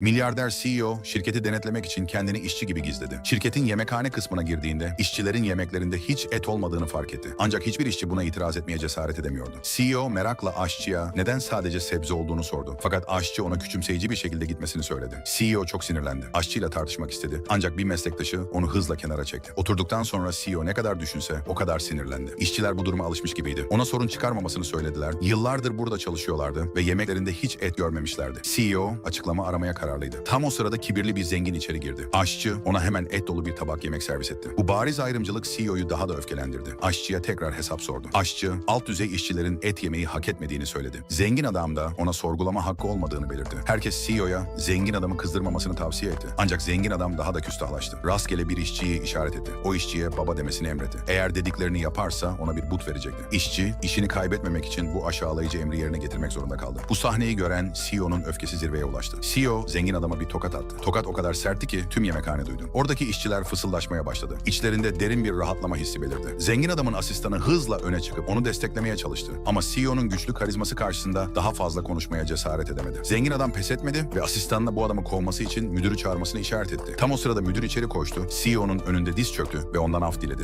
Milyarder CEO şirketi denetlemek için kendini işçi gibi gizledi. Şirketin yemekhane kısmına girdiğinde işçilerin yemeklerinde hiç et olmadığını fark etti. Ancak hiçbir işçi buna itiraz etmeye cesaret edemiyordu. CEO merakla aşçıya neden sadece sebze olduğunu sordu. Fakat aşçı ona küçümseyici bir şekilde gitmesini söyledi. CEO çok sinirlendi. Aşçıyla tartışmak istedi. Ancak bir meslektaşı onu hızla kenara çekti. Oturduktan sonra CEO ne kadar düşünse o kadar sinirlendi. İşçiler bu duruma alışmış gibiydi. Ona sorun çıkarmamasını söylediler. Yıllardır burada çalışıyorlardı ve yemeklerinde hiç et görmemişlerdi. CEO açıklama aramaya kararlıydı. Tam o sırada kibirli bir zengin içeri girdi. Aşçı ona hemen et dolu bir tabak yemek servis etti. Bu bariz ayrımcılık CEO'yu daha da öfkelendirdi. Aşçıya tekrar hesap sordu. Aşçı alt düzey işçilerin et yemeyi hak etmediğini söyledi. Zengin adam da ona sorgulama hakkı olmadığını belirtti. Herkes CEO'ya zengin adamı kızdırmamasını tavsiye etti. Ancak zengin adam daha da küstahlaştı. Rastgele bir işçiyi işaret etti. O işçiye baba demesini emretti. Eğer dediklerini yaparsa ona bir but verecekti. İşçi işini kaybetmemek için bu aşağılayıcı emri yerine getirmek zorunda kaldı. Bu sahneyi gören CEO'nun öfkesi zirveye ulaştı. CEO zengin adama bir tokat attı. Tokat o kadar sertti ki tüm yemekhane duydu. Oradaki işçiler fısıldaşmaya başladı. İçlerinde derin bir rahatlama hissi belirdi. Zengin adamın asistanı hızla öne çıkıp onu desteklemeye çalıştı. Ama CEO'nun güçlü karizması karşısında daha fazla konuşmaya cesaret edemedi. Zengin adam pes etmedi ve asistanına bu adamı kovması için müdürü çağırmasını işaret etti. Tam o sırada müdür içeri koştu. CEO'nun önünde diz çöktü ve ondan af diledi.